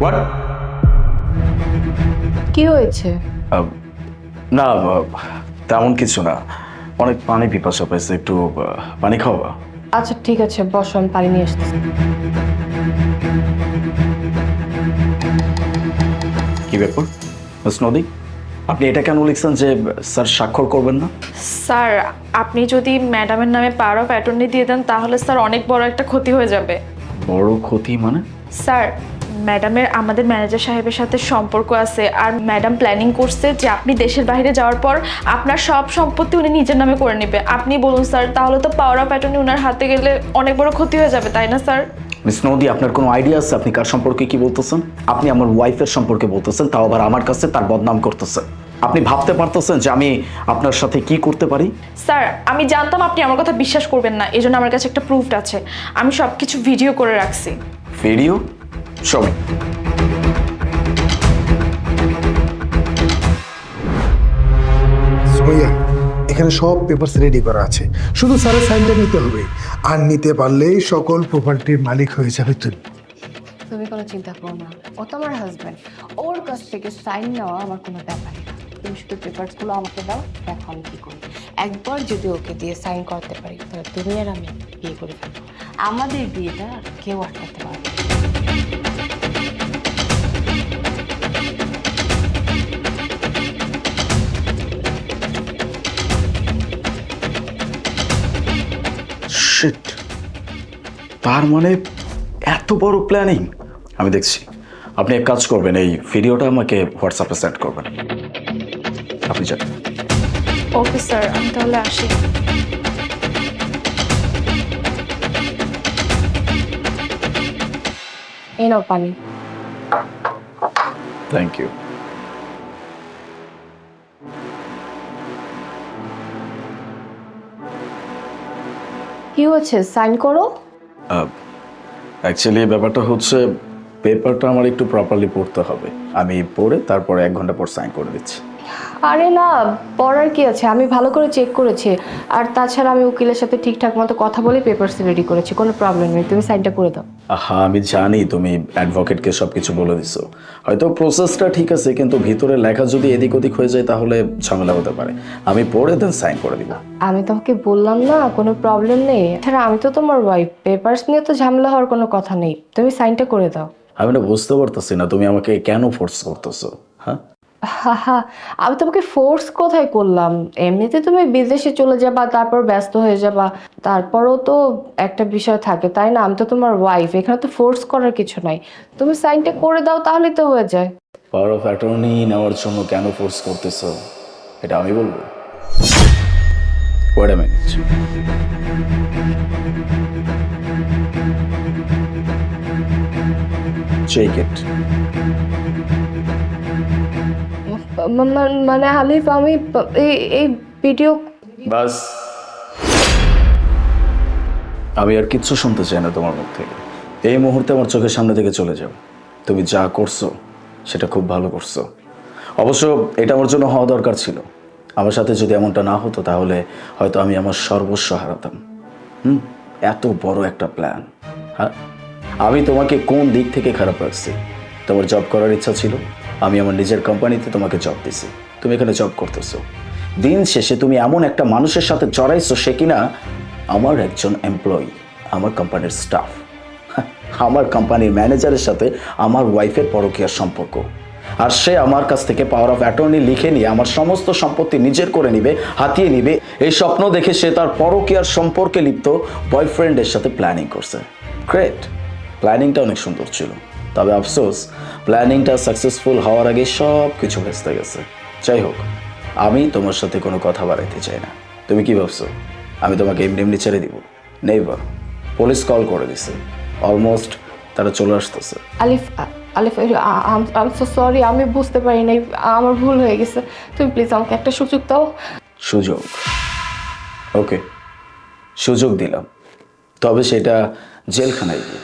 What কি হয়েছে? না তেমন কিছু না। অনেক পানি পিপাসা পাইছে একটু পানি খাওয়া। আচ্ছা ঠিক আছে বসো আমি পানি নিয়ে আসতেছি। কি ব্যাপার? নদী আপনি এটা কেন লিখছেন যে স্যার স্বাক্ষর করবেন না? স্যার আপনি যদি ম্যাডামের নামে পাওয়ার অফ অ্যাটর্নি দিয়ে দেন তাহলে স্যার অনেক বড় একটা ক্ষতি হয়ে যাবে। বড় ক্ষতি মানে? স্যার ম্যাডামের আমাদের ম্যানেজার সাহেবের সাথে সম্পর্ক আছে। আর ম্যাডাম প্ল্যানিং করছে যে আপনি দেশের বাইরে যাওয়ার পর আপনার সব সম্পত্তি উনি নিজের নামে করে নেবে। আপনি বলুন স্যার তাহলে তো পাওয়ার অফ অ্যাটর্নি ওনার হাতে গেলে অনেক বড় ক্ষতি হয়ে যাবে তাই না স্যার? মিস নদী আপনার কোনো আইডিয়া আছে? আপনি কার সম্পর্কে কি বলতেছেন? আপনি আমার ওয়াইফের সম্পর্কে বলতেছেন তাও আবার আমার কাছে তার বদনাম করতেছেন আপনি ভাবতে পারতেছেন যে আমি আপনার সাথে কি করতে পারি? স্যার আমি জানতাম আপনি আমার কথা বিশ্বাস করবেন না এই জন্য আমার কাছে একটা প্রুফ আছে। আমি সব কিছু ভিডিও করে রাখছি। ভিডিও সবই সুমাইয়া এখানে সব পেপারস রেডি করা আছে। শুধু স্যারের সাইনটা নিতে হবে। আর নিতে পারলেই সকল প্রপার্টির মালিক হয়ে যাবে তুমি তুমি কোনো চিন্তা করো না। ও তো আমার হাজব্যান্ড ওর কাছ থেকে সাইন নেওয়া আমার কোনো ব্যাপার না। তুমি শুধু পেপারসগুলো আমাকে দাও দেখো আমি কী করি। একবার যদি ওকে দিয়ে সাইন করতে পারি তাহলে তুমি আর আমি বিয়ে করে ফেলব। আমাদের বিয়েটা কেউ আটকাতে পারবে না। শিট তার মানে এত বড় প্ল্যানিং আমি দেখছি। আপনি এক কাজ করবেন এই ভিডিওটা আমাকে হোয়াটসঅ্যাপে সেন্ড করবেন। আপনি যান। ওকে স্যার আমি তাহলে আসি। এই নাও পানি। থ্যাংক ইউ কি হয়েছে সাইন করো। অ্যাকচুয়ালি ব্যাপারটা হচ্ছে পেপারটা আমার একটু প্রপারলি পড়তে হবে। আমি পড়ে তারপর এক ঘণ্টা পর সাইন করে দিচ্ছি। আরে না পড়ার কি আছে? আমি ভালো করে চেক করেছি। আর তাছাড়া আমি উকিলের সাথে ঠিকঠাক মতো কথা বলে পেপারস রেডি করেছি। কোনো প্রবলেম নেই তুমি সাইনটা করে দাও। হ্যাঁ আমি জানি তুমি অ্যাডভোকেটকে সব কিছু বলে দিছো। হয়তো প্রসেসটা ঠিক আছে কিন্তু ভিতরে লেখা যদি এদিক ওদিক হয়ে যায় তাহলে ঝামেলা হতে পারে। আমি পড়ে দেন সাইন করে দিব। আমি তোমাকে বললাম না কোনো প্রবলেম নেই। এছাড়া আমি তো তোমার ওয়াইফ পেপারস নিয়ে তো ঝামেলা হওয়ার কোনো কথা নেই। তুমি সাইনটা করে দাও। আমি না বুঝতে পারতেছি না তুমি আমাকে কেন ফোর্স করতেছো হ্যাঁ? আমি তোমাকে ফোর্স কোথায় করলাম? এমনিতে তুমি বিদেশে চলে যাবা, তারপর ব্যস্ত হয়ে যাবা। তারপরও তো একটা বিষয় থাকে, তাই না? আমি তো তোমার ওয়াইফ এখানে তো ফোর্স করার কিছু নাই। তুমি সাইনটা করে দাও তাহলে তো হয়ে যায়। পাওয়ার অফ অ্যাটর্নি নেওয়ার জন্য কেন ফোর্স করতেছ? এটা আমি বলব। ওয়েট মিনিট চেক ইট মানে হালিফ, আমি এই- ভিডিও বাস। আমি আর কিচ্ছু শুনতে চাই না তোমার মুখ থেকে। এই মুহূর্তে আমার চোখের সামনে থেকে চলে যাও। তুমি যা করছ, সেটা খুব ভালো করছ। অবশ্য এটা আমার জন্য হওয়া দরকার ছিল। আমার সাথে যদি এমনটা না হতো, তাহলে হয়তো আমি আমার সর্বস্ব হারাতাম। হুম? এত বড় একটা প্ল্যান হ্যাঁ আমি তোমাকে কোন দিক থেকে খারাপ রাখছি তোমার জব করার ইচ্ছা ছিল? আমি আমার নিজের কোম্পানিতে তোমাকে জব দিছি। তুমি এখানে জব করতেছো। দিন শেষে তুমি এমন একটা মানুষের সাথে জড়াইছো সে কিনা? আমার একজন এমপ্লয়ি আমার কোম্পানির স্টাফ আমার কোম্পানির ম্যানেজারের সাথে আমার ওয়াইফের পরকীয়ার সম্পর্ক। আর সে আমার কাছ থেকে পাওয়ার অফ অ্যাটর্নি লিখে নিয়ে আমার সমস্ত সম্পত্তি নিজের করে নিবে, হাতিয়ে নিবে। এই স্বপ্ন দেখে সে তার পরকীয়ার সম্পর্কে লিপ্ত বয়ফ্রেন্ডের সাথে প্ল্যানিং করছে। গ্রেট প্ল্যানিংটা অনেক সুন্দর ছিল। তবে আফসোস প্ল্যানিংটা সাকসেসফুল হওয়ার আগে সব কিছু ভেস্তে গেছে। যাই হোক আমি তোমার সাথে কোনো কথা বাড়াইতে চাই না। তুমি কি ভাবছ? আমি তোমাকে এমনি এমনি ছেড়ে দিব। নেইবার পুলিশ কল করে দিছে। অলমোস্ট তারা চলে আসতেছে। আলিফ আলিফ আম সো সরি আমি বুঝতে পারি নাই। আমার ভুল হয়ে গেছে। তুমি প্লিজ আমাকে একটা সুযোগ দাও। সুযোগ? ওকে সুযোগ দিলাম। তবে সেটা জেলখানায় গিয়ে।